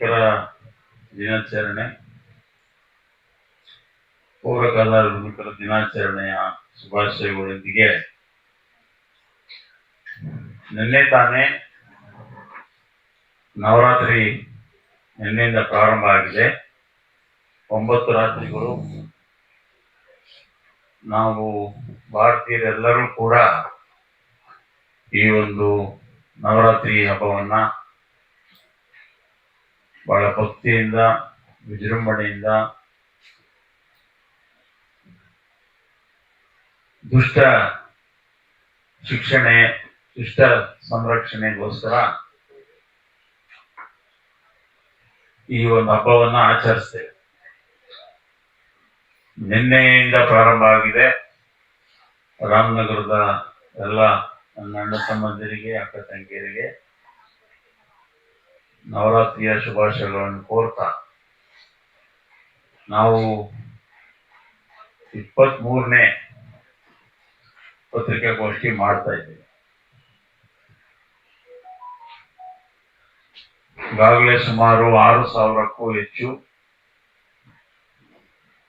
ಕಾರ್ಮಿಕರ ದಿನಾಚರಣೆ. ಪೌರ ಕಾರ್ಮಿಕರ ದಿನಾಚರಣೆಯ ಶುಭಾಶಯಗಳೊಂದಿಗೆ ನಿನ್ನೆ ತಾನೇ ನವರಾತ್ರಿ ನಿನ್ನೆಯಿಂದ ಪ್ರಾರಂಭ ಆಗಿದೆ. ಒಂಬತ್ತು ರಾತ್ರಿಗಳು ನಾವು ಭಾರತೀಯರೆಲ್ಲರೂ ಕೂಡ ಈ ಒಂದು ನವರಾತ್ರಿ ಹಬ್ಬವನ್ನ ಬಹಳ ಭಕ್ತಿಯಿಂದ, ವಿಜೃಂಭಣೆಯಿಂದ, ದುಷ್ಟ ಶಿಕ್ಷಣೆ, ದುಷ್ಟ ಸಂರಕ್ಷಣೆಗೋಸ್ಕರ ಈ ಒಂದು ಹಬ್ಬವನ್ನ ಆಚರಿಸ್ತೇವೆ. ನಿನ್ನೆಯಿಂದ ಪ್ರಾರಂಭ ಆಗಿದೆ. ರಾಮನಗರದ ಎಲ್ಲ ನನ್ನ ಅಣ್ಣ ತಮ್ಮಂದಿರಿಗೆ, ಅಕ್ಕ ತಂಗಿಯರಿಗೆ ನವರಾತ್ರಿಯ ಶುಭಾಶಯಗಳನ್ನು ಕೋರ್ತಾ, ನಾವು ಇಪ್ಪತ್ತ್ ಮೂರನೇ ಪತ್ರಿಕಾಗೋಷ್ಠಿ ಮಾಡ್ತಾ ಇದ್ದೀವಿ. ಈಗಾಗಲೇ ಸುಮಾರು ಆರು ಸಾವಿರಕ್ಕೂ ಹೆಚ್ಚು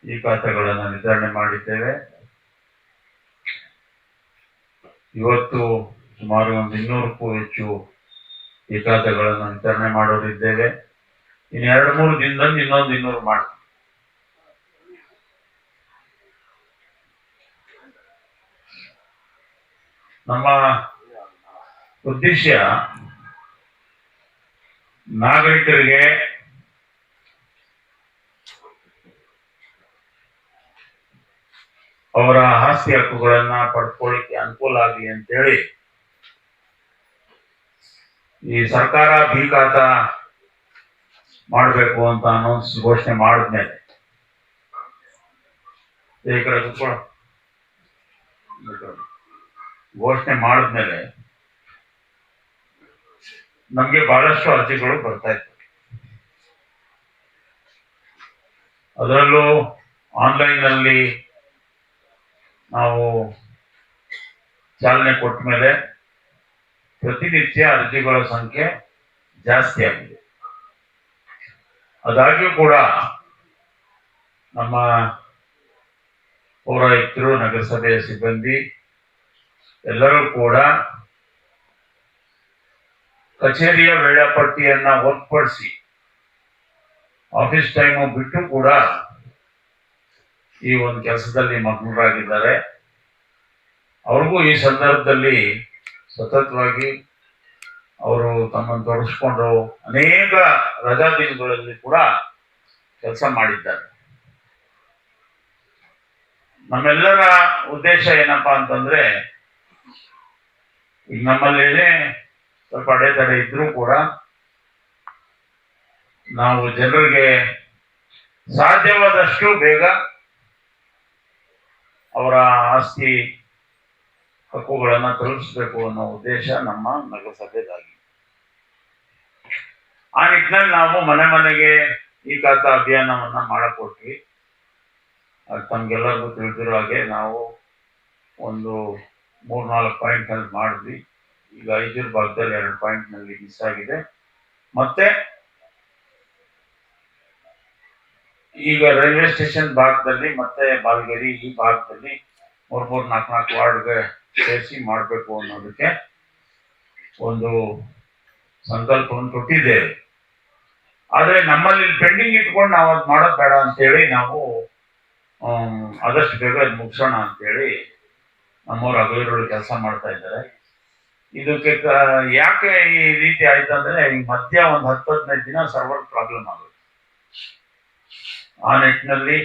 ಈ ಖಾತೆಗಳನ್ನು ವಿತರಣೆ ಮಾಡಿದ್ದೇವೆ. ಇವತ್ತು ಸುಮಾರು ಒಂದು ಇನ್ನೂರಕ್ಕೂ ಹೆಚ್ಚು ಈ ಖಾತೆಗಳನ್ನು ವಿತರಣೆ ಮಾಡೋರಿದ್ದೇವೆ ಇನ್ನು ಎರಡು ಮೂರು ದಿನದಲ್ಲಿ ಇನ್ನೊಂದು ಇನ್ನೂರು ಮಾಡ್ತೀವಿ. ನಮ್ಮ ಉದ್ದೇಶ ನಾಗರಿಕರಿಗೆ ಅವರ ಆಸ್ತಿ ಹಕ್ಕುಗಳನ್ನ ಪಡ್ಕೊಳ್ಳಿಕ್ಕೆ ಅನುಕೂಲ ಆಗಲಿ ಅಂತೇಳಿ ಈ ಸರ್ಕಾರ ಬೀಕಾತ ಮಾಡಬೇಕು ಅಂತ ಅನೌನ್ಸ್ ಘೋಷಣೆ ಮಾಡಿದ್ಮೇಲೆ. ಘೋಷಣೆ ಮಾಡಿದ್ಮೇಲೆ ನಮ್ಗೆ ಬಹಳಷ್ಟು ಅರ್ಜಿಗಳು ಬರ್ತಾ ಇತ್ತು ಅದರಲ್ಲೂ ಆನ್ಲೈನ್ನಲ್ಲಿ ನಾವು ಚಾಲನೆ ಕೊಟ್ಟ ಮೇಲೆ ಪ್ರತಿನಿತ್ಯ ಅರ್ಜಿಗಳ ಸಂಖ್ಯೆ ಜಾಸ್ತಿ ಆಗಿದೆ. ಅದಾಗ್ಯೂ ಕೂಡ ನಮ್ಮ ಪೌರಾಯುಕ್ತರು, ನಗರಸಭೆಯ ಸಿಬ್ಬಂದಿ ಎಲ್ಲರೂ ಕೂಡ ಕಚೇರಿಯ ವೇಳಾಪಟ್ಟಿಯನ್ನ ಹೊರತುಪಡಿಸಿ ಆಫೀಸ್ ಟೈಮು ಬಿಟ್ಟು ಕೂಡ ಈ ಒಂದು ಕೆಲಸದಲ್ಲಿ ಮಗ್ನರಾಗಿದ್ದಾರೆ. ಅವ್ರಿಗೂ ಈ ಸಂದರ್ಭದಲ್ಲಿ ಸತತವಾಗಿ ಅವರು ತಮ್ಮನ್ನು ತೊಡಗಿಸ್ಕೊಂಡು ಅನೇಕ ರಜಾ ದಿನಗಳಲ್ಲಿ ಕೂಡ ಕೆಲಸ ಮಾಡಿದ್ದಾರೆ. ನಮ್ಮೆಲ್ಲರ ಉದ್ದೇಶ ಏನಪ್ಪಾ ಅಂತಂದ್ರೆ, ಈಗ ನಮ್ಮಲ್ಲಿ ಸ್ವಲ್ಪ ಅಡೆತಡೆ ಇದ್ರೂ ಕೂಡ ನಾವು ಜನರಿಗೆ ಸಾಧ್ಯವಾದಷ್ಟು ಬೇಗ ಅವರ ಆಸ್ತಿ ಹಕ್ಕುಗಳನ್ನ ತಲುಪಿಸಬೇಕು ಅನ್ನೋ ಉದ್ದೇಶ ನಮ್ಮ ನಗರಸಭೆದಾಗಿ ಆ ನಿಟ್ಟಿನಲ್ಲಿ ನಾವು ಮನೆ ಮನೆಗೆ ಈ ಖಾತಾ ಅಭಿಯಾನವನ್ನ ಮಾಡಕೊಟ್ವಿ. ಅದು ತಮ್ಗೆಲ್ಲರಿಗೂ ತಿಳಿದಿರೋ ಹಾಗೆ ನಾವು ಒಂದು ಮೂರ್ನಾಲ್ಕು ಪಾಯಿಂಟ್ನಲ್ಲಿ ಮಾಡಿದ್ವಿ. ಈಗ ಐದು ಭಾಗದಲ್ಲಿ ಎರಡು ಪಾಯಿಂಟ್ನಲ್ಲಿ ಮಿಸ್ ಆಗಿದೆ. ಮತ್ತೆ ಈಗ ರೈಲ್ವೆ ಸ್ಟೇಷನ್ ಭಾಗದಲ್ಲಿ ಮತ್ತೆ ಬಾಲ್ಗೇರಿ ಈ ಭಾಗದಲ್ಲಿ ಮೂರ್ ಮೂರ್, ನಾಲ್ಕು ನಾಲ್ಕು ವಾರ್ಡ್ಗೆ ಸೇರಿಸಿ ಮಾಡಬೇಕು ಅನ್ನೋದಕ್ಕೆ ಒಂದು ಸಂಕಲ್ಪವನ್ನು ಕೊಟ್ಟಿದ್ದೇವೆ ಆದರೆ ನಮ್ಮಲ್ಲಿ ಪೆಂಡಿಂಗ್ ಇಟ್ಕೊಂಡು ನಾವು ಅದು ಮಾಡೋದು ಬೇಡ ಅಂತೇಳಿ ನಾವು ಆದಷ್ಟು ಬೇಗ ಅದು ಮುಗಿಸೋಣ ಅಂತೇಳಿ ನಮ್ಮವ್ರು ಹಗಲಿರುಳು ಕೆಲಸ ಮಾಡ್ತಾ ಇದ್ದಾರೆ. ಇದಕ್ಕೆ ಯಾಕೆ ಈ ರೀತಿ ಆಯ್ತು ಅಂದ್ರೆ ಮಧ್ಯ ಒಂದು ಹತ್ತು ಹದಿನೈದು ದಿನ ಸರ್ವರ್ ಪ್ರಾಬ್ಲಮ್ ಆಗುತ್ತೆ. ಆ ನಿಟ್ಟಿನಲ್ಲಿ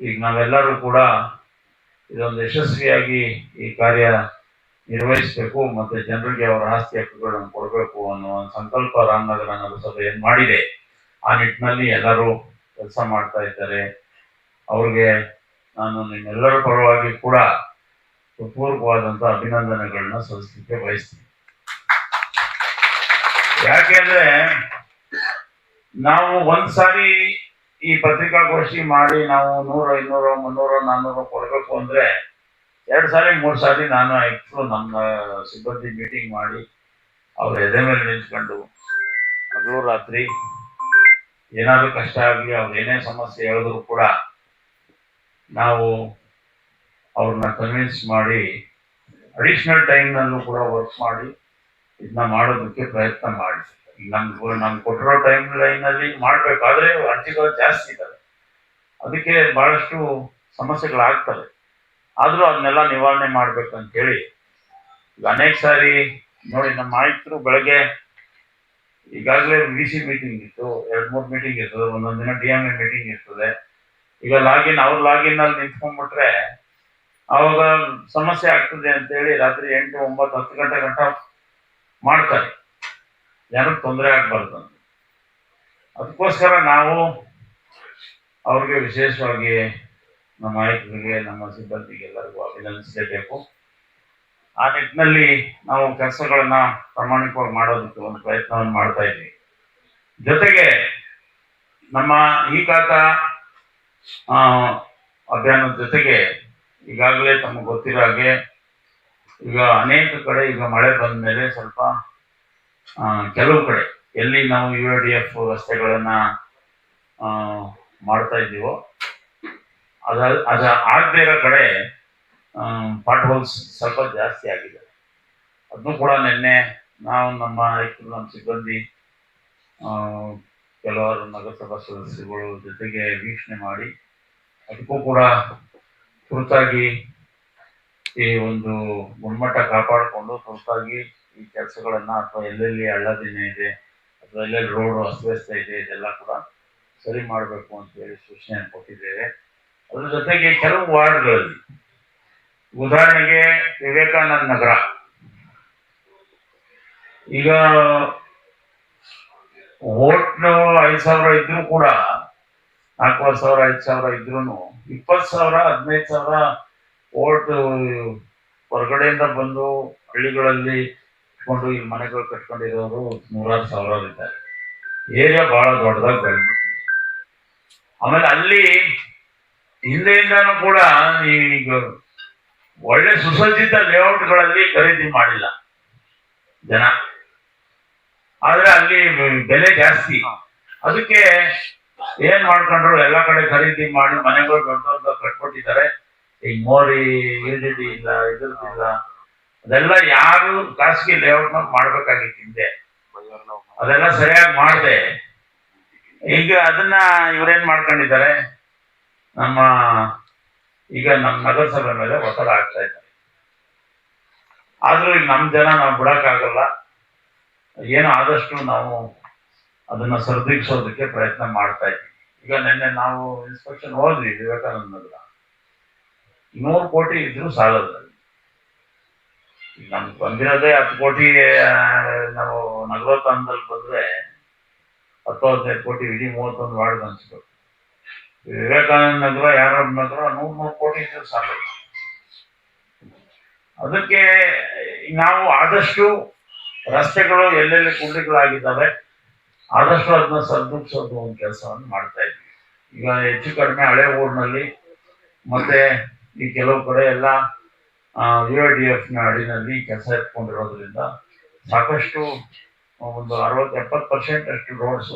ಈಗ ನಾವೆಲ್ಲರೂ ಕೂಡ ಇದೊಂದು ಯಶಸ್ವಿಯಾಗಿ ಈ ಕಾರ್ಯ ನಿರ್ವಹಿಸಬೇಕು ಮತ್ತೆ ಜನರಿಗೆ ಅವರ ಆಸ್ತಿ ಹಕ್ಕುಗಳನ್ನು ಕೊಡಬೇಕು ಅನ್ನೋ ಒಂದು ಸಂಕಲ್ಪ ರಾಮನಗರ ನಗರಸಭೆ ಮಾಡಿದೆ, ಆ ನಿಟ್ಟಿನಲ್ಲಿ ಎಲ್ಲರೂ ಕೆಲಸ ಮಾಡ್ತಾ ಇದ್ದಾರೆ. ಅವ್ರಿಗೆ ನಾನು ನಿಮ್ಮೆಲ್ಲರ ಪರವಾಗಿ ಕೂಡ ಹೃತ್ಪೂರ್ವಕವಾದಂತ ಅಭಿನಂದನೆಗಳನ್ನ ಸಲ್ಲಿಸಲಿಕ್ಕೆ ಬಯಸ್ತೀನಿ. ಯಾಕೆಂದ್ರೆ ನಾವು ಒಂದ್ ಸಾರಿ ಈ ಪತ್ರಿಕಾಗೋಷ್ಠಿ ಮಾಡಿ ನಾವು ನೂರ ಇನ್ನೂರು ಮುನ್ನೂರು ನಾನ್ನೂರು ಕೊಡಬೇಕು ಅಂದರೆ ಎರಡು ಸಾರಿ ಮೂರು ಸಾರಿ ನಾನು ಇಟ್ಟು ನಮ್ಮ ಸಿಬ್ಬಂದಿ ಮೀಟಿಂಗ್ ಮಾಡಿ ಅವ್ರ ಎದೆ ಮೇಲೆ ನಿಂತ್ಕೊಂಡು ಹಗಲು ರಾತ್ರಿ ಏನಾದರೂ ಕಷ್ಟ ಆಗಲಿ ಅವ್ರು ಏನೇ ಸಮಸ್ಯೆ ಹೇಳಿದ್ರು ಕೂಡ ನಾವು ಅವ್ರನ್ನ ಕನ್ವಿನ್ಸ್ ಮಾಡಿ ಅಡಿಷ್ನಲ್ ಟೈಮ್ನಲ್ಲೂ ಕೂಡ ವರ್ಕ್ ಮಾಡಿ ಇದನ್ನ ಮಾಡೋದಕ್ಕೆ ಪ್ರಯತ್ನ ಮಾಡಿ. ಈಗ ನಮ್ಗೆ ಕೊಟ್ಟಿರೋ ಟೈಮ್ ಲೈನಲ್ಲಿ ಮಾಡಬೇಕಾದ್ರೆ ಅರ್ಜಿಗಳು ಜಾಸ್ತಿ ಇದ್ದಾವೆ ಅದಕ್ಕೆ ಬಹಳಷ್ಟು ಸಮಸ್ಯೆಗಳಾಗ್ತವೆ. ಆದರೂ ಅದನ್ನೆಲ್ಲ ನಿವಾರಣೆ ಮಾಡ್ಬೇಕಂತೇಳಿ ಈಗ ಅನೇಕ ಸಾರಿ ನೋಡಿ, ನಮ್ಮ ಆಯ್ತರು ಬೆಳಗ್ಗೆ ಈಗಾಗಲೇ ವಿ ಸಿ ಮೀಟಿಂಗ್ ಇತ್ತು. ಎರಡು ಮೂರು ಮೀಟಿಂಗ್ ಇರ್ತದೆ. ಒಂದೊಂದು ದಿನ ಡಿ ಎಂ ಎ ಮೀಟಿಂಗ್ ಇರ್ತದೆ. ಈಗ ಲಾಗಿನ್ ಅವ್ರ ಲಾಗಿನ್ ಅಲ್ಲಿ ನಿಂತ್ಕೊಂಡ್ಬಿಟ್ರೆ ಅವಾಗ ಸಮಸ್ಯೆ ಆಗ್ತದೆ ಅಂತೇಳಿ ರಾತ್ರಿ ಎಂಟು, ಒಂಬತ್ತು, ಹತ್ತು ಗಂಟೆ ಗಂಟ ಮಾಡ್ತಾರೆ. ಜನಕ್ಕೆ ತೊಂದರೆ ಆಗಬಾರ್ದು ಅದಕ್ಕೋಸ್ಕರ ನಾವು ಅವ್ರಿಗೆ ವಿಶೇಷವಾಗಿ ನಮ್ಮ ಆಯುಕ್ತರಿಗೆ, ನಮ್ಮ ಸಿಬ್ಬಂದಿಗೆ ಎಲ್ಲರಿಗೂ ಅಭಿನಂದಿಸಲೇಬೇಕು ಆ ನಿಟ್ಟಿನಲ್ಲಿ ನಾವು ಕೆಲಸಗಳನ್ನ ಪ್ರಾಮಾಣಿಕವಾಗಿ ಮಾಡೋದಕ್ಕೆ ಒಂದು ಪ್ರಯತ್ನವನ್ನು ಮಾಡ್ತಾ ಇದ್ವಿ ಜೊತೆಗೆ ನಮ್ಮ ಈ ಕಾತ ಅಭಿಯಾನದ ಜೊತೆಗೆ ಈಗಾಗಲೇ ತಮಗೆ ಗೊತ್ತಿರೋ ಹಾಗೆ ಈಗ ಅನೇಕ ಕಡೆ ಈಗ ಮಳೆ ಬಂದ ಮೇಲೆ ಸ್ವಲ್ಪ ಕೆಲವು ಕಡೆ. ಎಲ್ಲಿ ನಾವು ಯು ಡಿ ಎಫ್ ರಸ್ತೆಗಳನ್ನ ಮಾಡ್ತಾ ಇದ್ದೀವೋ, ಅದ ಅದ ಆಗದೇ ಇರೋ ಕಡೆ ಪಾಟ್ ಹೋಲ್ಸ್ ಸ್ವಲ್ಪ ಜಾಸ್ತಿ ಆಗಿದೆ. ಅದನ್ನು ಕೂಡ ನಿನ್ನೆ ನಾವು ನಮ್ಮ ರೈತರು ನಮ್ಮ ಸಿಬ್ಬಂದಿ ಕೆಲವರು ನಗರಸಭಾ ಸದಸ್ಯರುಗಳು ಜೊತೆಗೆ ವೀಕ್ಷಣೆ ಮಾಡಿ, ಅದಕ್ಕೂ ಕೂಡ ತುರ್ತಾಗಿ ಈ ಒಂದು ಗುಣಮಟ್ಟ ಕಾಪಾಡಿಕೊಂಡು ತುರ್ತಾಗಿ ಈ ಕೆಲಸಗಳನ್ನ ಅಥವಾ ಎಲ್ಲೆಲ್ಲಿ ಹಳ್ಳದಿನ ಇದೆ, ಅಥವಾ ಎಲ್ಲೆಲ್ಲಿ ರೋಡ್ ಅಸ್ತವ್ಯಸ್ತ ಇದೆ, ಇದೆಲ್ಲ ಕೂಡ ಸರಿ ಮಾಡಬೇಕು ಅಂತ ಹೇಳಿ ಸೂಚನೆಯನ್ನು ಕೊಟ್ಟಿದ್ದೇವೆ. ಅದ್ರ ಜೊತೆಗೆ ಕೆಲವು ವಾರ್ಡ್ಗಳಲ್ಲಿ, ಉದಾಹರಣೆಗೆ ವಿವೇಕಾನಂದ ನಗರ. ಈಗ ಓಟ್ನು ಐದು ಸಾವಿರ ಇದ್ರೂ ಕೂಡ, ನಾಲ್ಕೂವರೆ ಸಾವಿರ, ಐದು ಸಾವಿರ ಇದ್ರೂ ಇಪ್ಪತ್ತು ಸಾವಿರ, ಹದಿನೈದು ಸಾವಿರ ಓಟ್ ಹೊರಗಡೆಯಿಂದ ಬಂದು ಹಳ್ಳಿಗಳಲ್ಲಿ ಇಟ್ಕೊಂಡು ಈ ಮನೆಗಳು ಕಟ್ಕೊಂಡಿರೋರು ನೂರಾರು ಸಾವಿರ ಇದ್ದಾರೆ. ಏರಿಯಾ ಬಹಳ ದೊಡ್ಡದಾಗಿ ಬೆಳೆದ್ಬಿಟ್ಟಿದೆ ಆಮೇಲೆ ಅಲ್ಲಿ ಹಿಂದೆಯಿಂದಾನು ಕೂಡ ಈಗ ಒಳ್ಳೆ ಸುಸಜ್ಜಿತ ಲೇಔಟ್ಗಳಲ್ಲಿ ಖರೀದಿ ಮಾಡಿಲ್ಲ ಜನ. ಆದ್ರೆ ಅಲ್ಲಿ ಬೆಲೆ ಜಾಸ್ತಿ. ಅದಕ್ಕೆ ಏನ್ ಮಾಡ್ಕೊಂಡ್ರು? ಎಲ್ಲ ಕಡೆ ಖರೀದಿ ಮಾಡಿ ಮನೆಗಳು ದೊಡ್ಡ ದೊಡ್ಡ ಕಟ್ಕೊಟ್ಟಿದ್ದಾರೆ ಈಗ ಮೋರಿ ಇಲ್ಲ ಇದ್ರದ್ದಿಲ್ಲ ಅದೆಲ್ಲ ಯಾರು ಖಾಸಗಿ ಲೇಔಟ್ ಮಾಡ್ಬೇಕಾಗಿತ್ತು ಹಿಂದೆ. ಅದೆಲ್ಲ ಸರಿಯಾಗಿ ಮಾಡಿದೆ. ಈಗ ಅದನ್ನ ಇವ್ರೇನ್ ಮಾಡ್ಕೊಂಡಿದ್ದಾರೆ? ನಮ್ಮ, ಈಗ ನಮ್ಮ ನಗರಸಭೆ ಮೇಲೆ ಒತ್ತಡ ಆಗ್ತಾ ಇದ್ದಾರೆ. ಆದ್ರೂ ಈಗ ನಮ್ಮ ಜನ ನಾವು ಬಿಡಕ್ಕಾಗಲ್ಲ. ಏನೋ ಆದಷ್ಟು ನಾವು ಅದನ್ನ ಸರಿದೂಗಿಸೋದಕ್ಕೆ ಪ್ರಯತ್ನ ಮಾಡ್ತಾ ಇದ್ವಿ ಈಗ ನಿನ್ನೆ ನಾವು ಇನ್ಸ್ಪೆಕ್ಷನ್ ಹೋದ್ವಿ ವಿವೇಕಾನಂದ ನಗರ. ನೂರು ಕೋಟಿ ಇದ್ದರೂ ಸಾಲಲ್ಲ ನಮ್ಗೆ ಬಂದಿರೋದೇ ಹತ್ತು ಕೋಟಿ ನಾವು ನಾವು ನಗರೋತ್ಥಾನದಲ್ಲಿ ಬಂದ್ರೆ ಹತ್ತು ಹದಿನೈದು ಕೋಟಿ ಇಡೀ ಮೂವತ್ತೊಂದು ವಾರ್ಡ್ ಅನ್ಸ್ಬೇಕು ವಿವೇಕಾನಂದ ನಗರ ಯಾರ ನಗರ, ನೂರ್ ನೂರು ಕೋಟಿ ಇದ್ರೆ ಸಾಕು. ಅದಕ್ಕೆ ನಾವು ಆದಷ್ಟು ರಸ್ತೆಗಳು ಎಲ್ಲೆಲ್ಲಿ ಕುಂಡಿಗಳಾಗಿದ್ದಾವೆ ಆದಷ್ಟು ಅದನ್ನ ಸರಿದೂಗಿಸೋದು ಒಂದು ಕೆಲಸವನ್ನು ಮಾಡ್ತಾ ಇದ್ವಿ ಈಗ ಹೆಚ್ಚು ಕಡಿಮೆ ಹಳೆ ಊರಿನಲ್ಲಿ, ಮತ್ತೆ ಈ ಕೆಲವು ಕಡೆ ಎಲ್ಲ ಯು ಡಿ ಎಫ್ನ ಅಡಿನಲ್ಲಿ ಕೆಲಸ ಎತ್ಕೊಂಡಿರೋದ್ರಿಂದ ಸಾಕಷ್ಟು ಒಂದು ಅರವತ್ತು ಎಪ್ಪತ್ತು ಪರ್ಸೆಂಟ್ ಅಷ್ಟು ರೋಡ್ಸ್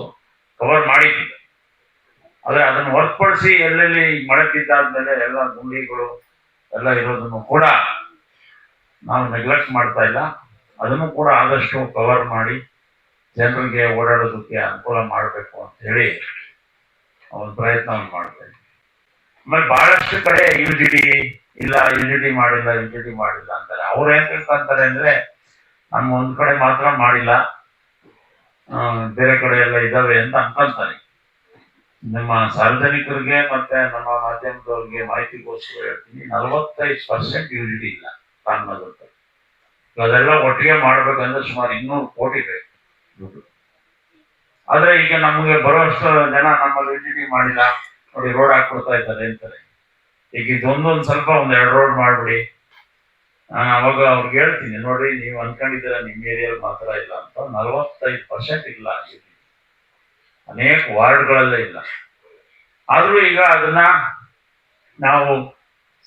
ಕವರ್ ಮಾಡಿದ್ದೀವಿ ಆದರೆ ಅದನ್ನು ಹೊರತುಪಡಿಸಿ ಎಲ್ಲೆಲ್ಲಿ ಮಳೆ ಬಿದ್ದಾದ್ಮೇಲೆ ಎಲ್ಲ ಗುಂಡಿಗಳು ಎಲ್ಲ ಇರೋದನ್ನು ಕೂಡ ನಾವು ನೆಗ್ಲೆಕ್ಟ್ ಮಾಡ್ತಾ ಇಲ್ಲ. ಅದನ್ನು ಕೂಡ ಆದಷ್ಟು ಕವರ್ ಮಾಡಿ ಜನರಿಗೆ ಓಡಾಡೋದಕ್ಕೆ ಅನುಕೂಲ ಮಾಡಬೇಕು ಅಂತ ಹೇಳಿ ಒಂದು ಪ್ರಯತ್ನವನ್ನು ಮಾಡ್ತಾ ಇದ್ದೀವಿ ಆಮೇಲೆ ಬಹಳಷ್ಟು ಕಡೆ ಯು ಜಿ ಡಿ ಇಲ್ಲ ಯುನಿಟಿ ಮಾಡಿಲ್ಲ ಯುನಿಟಿ ಮಾಡಿಲ್ಲ ಅಂತಾರೆ. ಅವ್ರು ಏನ್ ತಿಳ್ಕೊಂತಾರೆ ಅಂದ್ರೆ ನಮ್ಮ ಒಂದ್ ಕಡೆ ಮಾತ್ರ ಮಾಡಿಲ್ಲ. ಬೇರೆ ಕಡೆ ಎಲ್ಲ ಇದಾವೆ ಅಂತ ಅನ್ಕೊಂತಾರೆ. ನಮ್ಮ ಸಾರ್ವಜನಿಕರಿಗೆ ಮತ್ತೆ ನಮ್ಮ ಮಾಧ್ಯಮದವ್ರಿಗೆ ಮಾಹಿತಿಗೋಸ್ಕರ ಹೇಳ್ತೀನಿ, ನಲವತ್ತೈದು ಪರ್ಸೆಂಟ್ ಯುನಿಟಿ ಇಲ್ಲ ಕಾನ್ಮದಲ್ಲಿ ಅದೆಲ್ಲ ಒಟ್ಟಿಗೆ ಮಾಡ್ಬೇಕಂದ್ರೆ ಸುಮಾರು ಇನ್ನೂರು ಕೋಟಿ ಬೇಕು. ಆದ್ರೆ ಈಗ ನಮಗೆ ಬರುವಷ್ಟು ಜನ ನಮ್ಮಲ್ಲಿ ಯುನಿಟಿ ಮಾಡಿಲ್ಲ, ನೋಡಿ ರೋಡ್ ಹಾಕ್ಕೊಡ್ತಾ ಇದ್ದಾರೆ ಅಂತಾರೆ. ಈಗ ಇದೊಂದೊಂದು ಸ್ವಲ್ಪ ಒಂದು ಎರಡು ರೋಡ್ ಮಾಡ್ಬಿಡಿ. ನಾನು ಅವಾಗ ಅವ್ರಿಗೆ ಹೇಳ್ತೀನಿ, ನೋಡಿ ನೀವು ಅನ್ಕೊಂಡಿದ್ದೀರ ನಿಮ್ಮ ಏರಿಯಲ್ಲಿ ಮಾತ್ರ ಇಲ್ಲ ಅಂತ. ನಲವತ್ತೈದು ಪರ್ಸೆಂಟ್ ಇಲ್ಲ ಆಗಿದೆ ಅನೇಕ ವಾರ್ಡ್ಗಳಲ್ಲೇ ಇಲ್ಲ. ಆದರೂ ಈಗ ಅದನ್ನ ನಾವು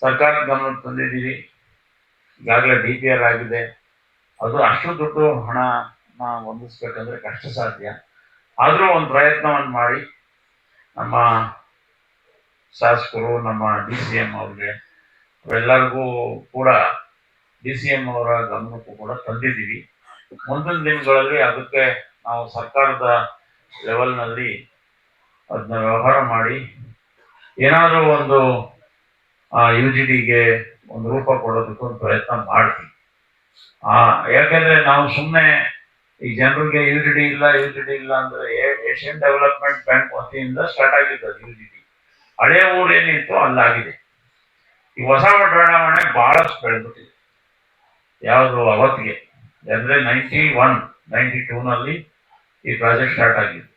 ಸರ್ಕಾರದ ಗಮನಕ್ಕೆ ತಂದಿದ್ದೀವಿ. ಈಗಾಗಲೇ ಡಿ ಪಿ ಆರ್ ಆಗಿದೆ. ಅದು ಅಷ್ಟು ದುಡ್ಡು ಹಣ ಹೊಂದಿಸ್ಬೇಕಂದ್ರೆ ಕಷ್ಟ ಸಾಧ್ಯ. ಆದರೂ ಒಂದು ಪ್ರಯತ್ನವನ್ನು ಮಾಡಿ. ನಮ್ಮ ಶಾಸಕರು ನಮ್ಮ ಡಿ ಸಿ ಎಂ ಅವ್ರಿಗೆ. ಎಲ್ಲರಿಗೂ ಕೂಡ ಡಿ ಸಿ ಎಂ ಅವರ ಗಮನಕ್ಕೂ ಕೂಡ ತಂದಿದ್ದೀವಿ. ಮುಂದಿನ ದಿನಗಳಲ್ಲಿ ಅದಕ್ಕೆ ನಾವು ಸರ್ಕಾರದ ಲೆವೆಲ್ನಲ್ಲಿ ಅದನ್ನ ವ್ಯವಹಾರ ಮಾಡಿ, ಏನಾದರೂ ಒಂದು ಯು ಜಿ ಡಿಗೆ ಒಂದು ರೂಪ ಕೊಡೋದಕ್ಕೆ ಒಂದು ಪ್ರಯತ್ನ ಮಾಡ್ತೀವಿ. ಆ, ಯಾಕೆಂದ್ರೆ ನಾವು ಸುಮ್ಮನೆ ಈ ಜನರಿಗೆ ಯು ಜಿ ಡಿ ಇಲ್ಲ ಯು ಜಿ ಡಿ ಇಲ್ಲ ಅಂದ್ರೆ ಏಷ್ಯನ್ ಡೆವಲಪ್ಮೆಂಟ್ ಬ್ಯಾಂಕ್ ವತಿಯಿಂದ ಸ್ಟಾರ್ಟ್ ಆಗಿದ್ದು ಯು ಜಿ ಡಿ ಹಳೆ ಊರೇನಿತ್ತು ಅಲ್ಲಾಗಿದೆ. ಈ ಹೊಸ ಬಡಾವಣೆ ಬಹಳಷ್ಟು ಬೆಳೆದ್ಬಿಟ್ಟಿದೆ. ಯಾವುದು ಅವತ್ತಿಗೆ, ಅಂದರೆ ನೈಂಟಿ ಒನ್ ನೈಂಟಿ ಟೂನಲ್ಲಿ ಈ ಪ್ರಾಜೆಕ್ಟ್ ಸ್ಟಾರ್ಟ್ ಆಗಿದೆ.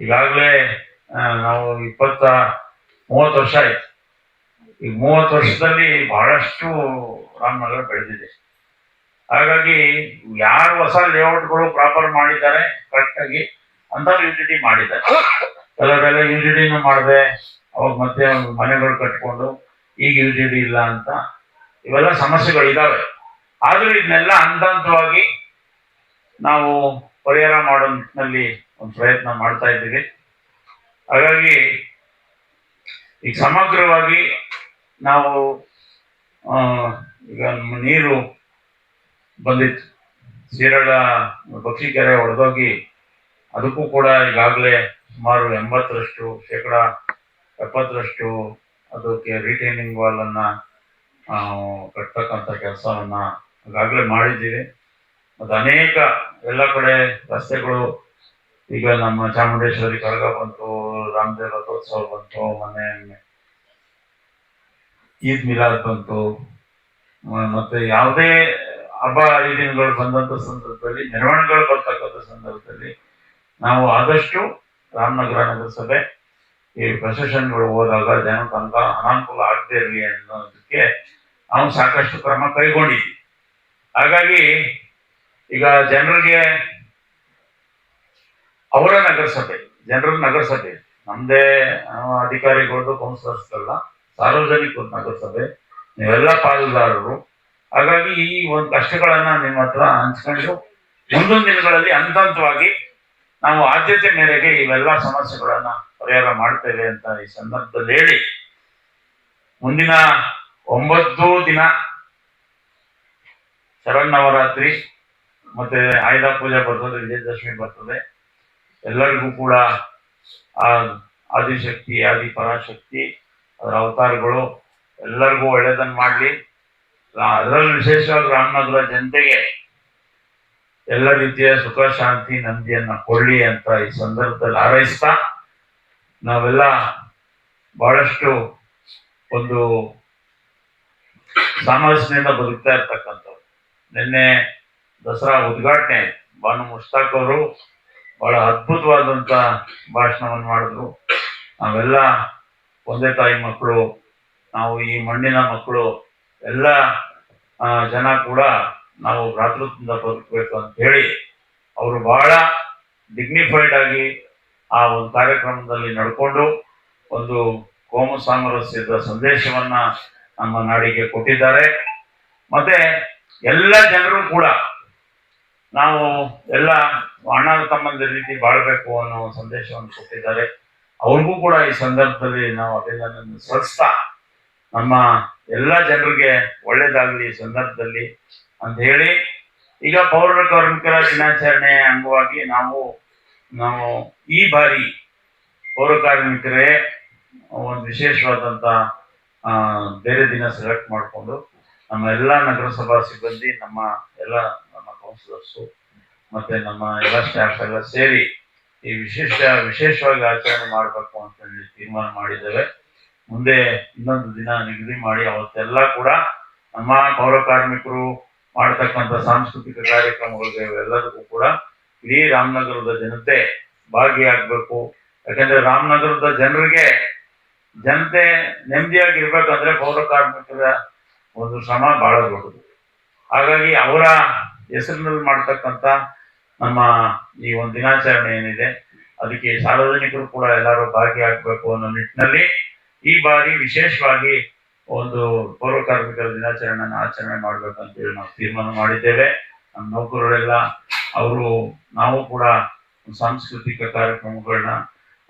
ಈಗಾಗಲೇ ನಾವು ಇಪ್ಪತ್ತ ಮೂವತ್ತು ವರ್ಷ ಆಯ್ತು. ಈ ಮೂವತ್ತು ವರ್ಷದಲ್ಲಿ ಬಹಳಷ್ಟು ರಾಮನಗರ ಬೆಳೆದಿದೆ. ಹಾಗಾಗಿ ಯಾರು ಹೊಸ ಲೇಔಟ್ಗಳು ಪ್ರಾಪರ್ ಮಾಡಿದ್ದಾರೆ ಕರೆಕ್ಟಾಗಿ ಅಂತ ಡಿ ಮಾಡಿದ್ದಾರೆ. ಕೆಲವರೆಲ್ಲ ಯುಟಿಟಿನೂ ಮಾಡಿದೆ ಅವಾಗ ಮತ್ತೆ ಮನೆಗಳು ಕಟ್ಕೊಂಡು ಈಗ ಯು ಇಲ್ಲ ಅಂತ ಇವೆಲ್ಲ ಸಮಸ್ಯೆಗಳು ಇದಾವೆ ಆದ್ರೂ ಇದನ್ನೆಲ್ಲ ಹಂತ ಹಂತವಾಗಿ ನಾವು ಪರಿಹಾರ ಮಾಡೋ ನಿಟ್ಟಿನಲ್ಲಿ ಒಂದು ಪ್ರಯತ್ನ ಮಾಡ್ತಾ ಇದ್ದೀವಿ. ಹಾಗಾಗಿ ಈಗ ಸಮಗ್ರವಾಗಿ ನಾವು ಈಗ ನೀರು ಬಂದಿತ್ತು. ಸೀರಳ ಕೆರೆ ಒಡೆದೋಗಿ ಅದಕ್ಕೂ ಕೂಡ ಈಗಾಗಲೇ ಸುಮಾರು ಎಂಬತ್ತರಷ್ಟು ಶೇಕಡ ಎಪ್ಪತ್ತರಷ್ಟು ಅದಕ್ಕೆ ರಿಟೈನಿಂಗ್ ವಾಲ್ ಅನ್ನ ಆ, ಕಟ್ತಕ್ಕಂಥ ಕೆಲಸವನ್ನ ಈಗಾಗಲೇ ಮಾಡಿದ್ದೀವಿ. ಮತ್ತು ಅನೇಕ ಎಲ್ಲ ಕಡೆ ರಸ್ತೆಗಳು ಈಗ ನಮ್ಮ ಚಾಮುಂಡೇಶ್ವರಿ ಕರಗ ಬಂತು ರಾಮದೇವ ರಥೋತ್ಸವ ಬಂತು ಮೊನ್ನೆ ಈದ್ ಮಿಲಾದ್ ಬಂತು. ಮತ್ತೆ ಯಾವುದೇ ಹಬ್ಬ ಹರಿದಿನಗಳು ಬಂದಂತ ಸಂದರ್ಭದಲ್ಲಿ ಮೆರವಣಿಗೆಗಳು ಬರ್ತಕ್ಕಂಥ ಸಂದರ್ಭದಲ್ಲಿ ನಾವು ಆದಷ್ಟು ರಾಮನಗರ ನಗರಸಭೆ ಈ ಪ್ರೊಸೆಷನ್ಗಳು ಹೋದಾಗ ಜನ ಅನಾನುಕೂಲ ಆಗದೆ ಇರಲಿ ಅನ್ನೋದಕ್ಕೆ ಅವನು ಸಾಕಷ್ಟು ಕ್ರಮ ಕೈಗೊಂಡಿದ್ವಿ. ಹಾಗಾಗಿ ಈಗ ಜನರಿಗೆ ಅವರ ನಗರಸಭೆ, ಜನರ ನಗರಸಭೆ ನಮ್ಮದೇ ಅಧಿಕಾರಿಗಳದ್ದು ಕೌನ್ಸಿಲರ್ಸ್ ಅಲ್ಲ ಸಾರ್ವಜನಿಕ ನಗರಸಭೆ, ನೀವೆಲ್ಲ ಪಾಲುದಾರರು. ಹಾಗಾಗಿ ಈ ಒಂದು ಕಷ್ಟಗಳನ್ನ ನಿಮ್ಮ ಹತ್ರ ಹಂಚ್ಕೊಂಡು ಮುಂದಿನ ದಿನಗಳಲ್ಲಿ ಹಂತ ಹಂತವಾಗಿ ನಾವು ಆದ್ಯತೆ ಮೇರೆಗೆ ಇವೆಲ್ಲ ಸಮಸ್ಯೆಗಳನ್ನ ಪರಿಹಾರ ಮಾಡ್ತೇವೆ ಅಂತ ಈ ಸಂದರ್ಭದಲ್ಲಿ ಹೇಳಿ. ಮುಂದಿನ ಒಂಬತ್ತು ದಿನ ಶರನ್ನವರಾತ್ರಿ ಮತ್ತೆ ಆಯುಧ ಪೂಜೆ ಬರ್ತದೆ, ವಿಜಯದಶಮಿ ಬರ್ತದೆ. ಎಲ್ಲರಿಗೂ ಕೂಡ ಆ ಆದಿಶಕ್ತಿ, ಆದಿ ಪರಾಶಕ್ತಿ, ಅದರ ಅವತಾರಗಳು ಎಲ್ಲರಿಗೂ ಒಳ್ಳೇದನ್ನ ಮಾಡಲಿ. ಅದರಲ್ಲಿ ವಿಶೇಷವಾಗಿ ರಾಮನಗರ ಜನತೆಗೆ ಎಲ್ಲ ರೀತಿಯ ಸುಖ, ಶಾಂತಿ, ನೆಮ್ಮದಿಯನ್ನ ಕೊಡ್ಲಿ ಅಂತ ಈ ಸಂದರ್ಭದಲ್ಲಿ ಹಾರೈಸ್ತಾ ನಾವೆಲ್ಲ ಬಹಳಷ್ಟು ಒಂದು ಸಾಮರಸ್ಯದಿಂದ ಬದುಕ್ತಾ ಇರ್ತಕ್ಕಂಥವ್ರು ನಿನ್ನೆ ದಸರಾ ಉದ್ಘಾಟನೆ. ಬಾನು ಮುಷ್ತಾಕ್ ಅವರು ಬಹಳ ಅದ್ಭುತವಾದಂತ ಭಾಷಣವನ್ನು ಮಾಡಿದ್ರು ನಾವೆಲ್ಲ ಒಂದೇ ತಾಯಿ ಮಕ್ಕಳು, ನಾವು ಈ ಮಣ್ಣಿನ ಮಕ್ಕಳು, ಎಲ್ಲ ಜನ ಕೂಡ ನಾವು ಭ್ರಾತೃತ್ವದಿಂದ ಬದುಕಬೇಕು ಅಂತ ಹೇಳಿ ಅವರು ಬಹಳ ಡಿಗ್ನಿಫೈಡ್ ಆಗಿ ಆ ಒಂದು ಕಾರ್ಯಕ್ರಮದಲ್ಲಿ ನಡ್ಕೊಂಡು ಒಂದು ಕೋಮು ಸಾಮರಸ್ಯದ ಸಂದೇಶವನ್ನ ನಮ್ಮ ನಾಡಿಗೆ ಕೊಟ್ಟಿದ್ದಾರೆ. ಮತ್ತೆ ಎಲ್ಲ ಜನರು ಕೂಡ ನಾವು ಎಲ್ಲ ಅಣ್ಣ ತಮ್ಮಂದ ರೀತಿ ಬಾಳ್ಬೇಕು ಅನ್ನೋ ಸಂದೇಶವನ್ನು ಕೊಟ್ಟಿದ್ದಾರೆ. ಅವ್ರಿಗೂ ಕೂಡ ಈ ಸಂದರ್ಭದಲ್ಲಿ ನಾವು ಅಭಿನಂದನೆ ಸಲ್ಲಿಸ್ತಾ ನಮ್ಮ ಎಲ್ಲ ಜನರಿಗೆ ಒಳ್ಳೇದಾಗಲಿ ಈ ಸಂದರ್ಭದಲ್ಲಿ ಅಂತ ಹೇಳಿ ಈಗ ಪೌರ ಕಾರ್ಮಿಕರ ದಿನಾಚರಣೆ ಅಂಗವಾಗಿ ನಾವು ನಾವು ಈ ಬಾರಿ ಪೌರ ಕಾರ್ಮಿಕರೇ ಒಂದು ವಿಶೇಷವಾದಂತ ಆ, ಬೇರೆ ದಿನ ಸೆಲೆಕ್ಟ್ ಮಾಡಿಕೊಂಡು ನಮ್ಮ ಎಲ್ಲ ನಗರಸಭಾ ಸಿಬ್ಬಂದಿ ನಮ್ಮ ಎಲ್ಲ ನಮ್ಮ ಕೌನ್ಸಿಲರ್ಸು ಮತ್ತೆ ನಮ್ಮ ಎಲ್ಲ ಸ್ಟಾಫ್ ಎಲ್ಲ ಸೇರಿ ಈ ವಿಶೇಷ ವಿಶೇಷವಾಗಿ ಆಚರಣೆ ಮಾಡಬೇಕು ಅಂತ ಹೇಳಿ ತೀರ್ಮಾನ ಮಾಡಿದ್ದೇವೆ. ಮುಂದೆ ಇನ್ನೊಂದು ದಿನ ನಿಗದಿ ಮಾಡಿ ಅವತ್ತೆಲ್ಲ ಕೂಡ ನಮ್ಮ ಪೌರ ಕಾರ್ಮಿಕರು ಮಾಡತಕ್ಕಂಥ ಸಾಂಸ್ಕೃತಿಕ ಕಾರ್ಯಕ್ರಮಗಳಿಗೆ ಎಲ್ಲದಕ್ಕೂ ಕೂಡ ಇಡೀ ರಾಮನಗರದ ಜನತೆ ಭಾಗಿಯಾಗಬೇಕು. ಯಾಕಂದ್ರೆ ರಾಮನಗರದ ಜನರಿಗೆ ಜನತೆ ನೆಮ್ಮದಿಯಾಗಿರ್ಬೇಕಂದ್ರೆ ಪೌರ ಕಾರ್ಮಿಕರ ಒಂದು ಶ್ರಮ ಬಹಳ ದೊಡ್ಡದು. ಹಾಗಾಗಿ ಅವರ ಹೆಸರಿನಲ್ಲಿ ಮಾಡ್ತಕ್ಕಂಥ ನಮ್ಮ ಈ ಒಂದು ದಿನಾಚರಣೆ ಏನಿದೆ, ಅದಕ್ಕೆ ಸಾರ್ವಜನಿಕರು ಕೂಡ ಎಲ್ಲರೂ ಭಾಗಿಯಾಗಬೇಕು ಅನ್ನೋ ನಿಟ್ಟಿನಲ್ಲಿ ಈ ಬಾರಿ ವಿಶೇಷವಾಗಿ ಒಂದು ಪೌರ ಕಾರ್ಮಿಕರ ದಿನಾಚರಣೆಯನ್ನು ಆಚರಣೆ ಮಾಡ್ಬೇಕಂತೇಳಿ ನಾವು ತೀರ್ಮಾನ ಮಾಡಿದ್ದೇವೆ. ನಮ್ಮ ನೌಕರರೆಲ್ಲ ಅವರು ನಾವು ಕೂಡ ಸಾಂಸ್ಕೃತಿಕ ಕಾರ್ಯಕ್ರಮಗಳನ್ನ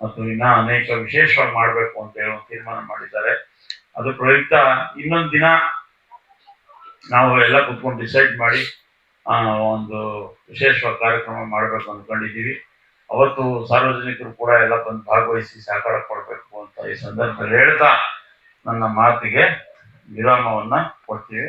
ಮತ್ತು ಇನ್ನ ಅನೇಕ ವಿಶೇಷವಾಗಿ ಮಾಡಬೇಕು ಅಂತ ಹೇಳಿ ತೀರ್ಮಾನ ಮಾಡಿದ್ದಾರೆ. ಅದು ಪ್ರಯುಕ್ತ ಇನ್ನೊಂದು ದಿನ ನಾವು ಎಲ್ಲ ಕುತ್ಕೊಂಡು ಡಿಸೈಡ್ ಮಾಡಿ ಒಂದು ವಿಶೇಷವಾದ ಕಾರ್ಯಕ್ರಮ ಮಾಡಬೇಕು ಅಂದ್ಕೊಂಡಿದ್ದೀವಿ ಅವತ್ತು ಸಾರ್ವಜನಿಕರು ಕೂಡ ಎಲ್ಲ ಬಂದು ಭಾಗವಹಿಸಿ ಸಹಕಾರ ಕೊಡಬೇಕು ಅಂತ ಈ ಸಂದರ್ಭದಲ್ಲಿ ಹೇಳ್ತಾ ನನ್ನ ಮಾತಿಗೆ ವಿರಾಮವನ್ನ ಕೊಡ್ತೀವಿ.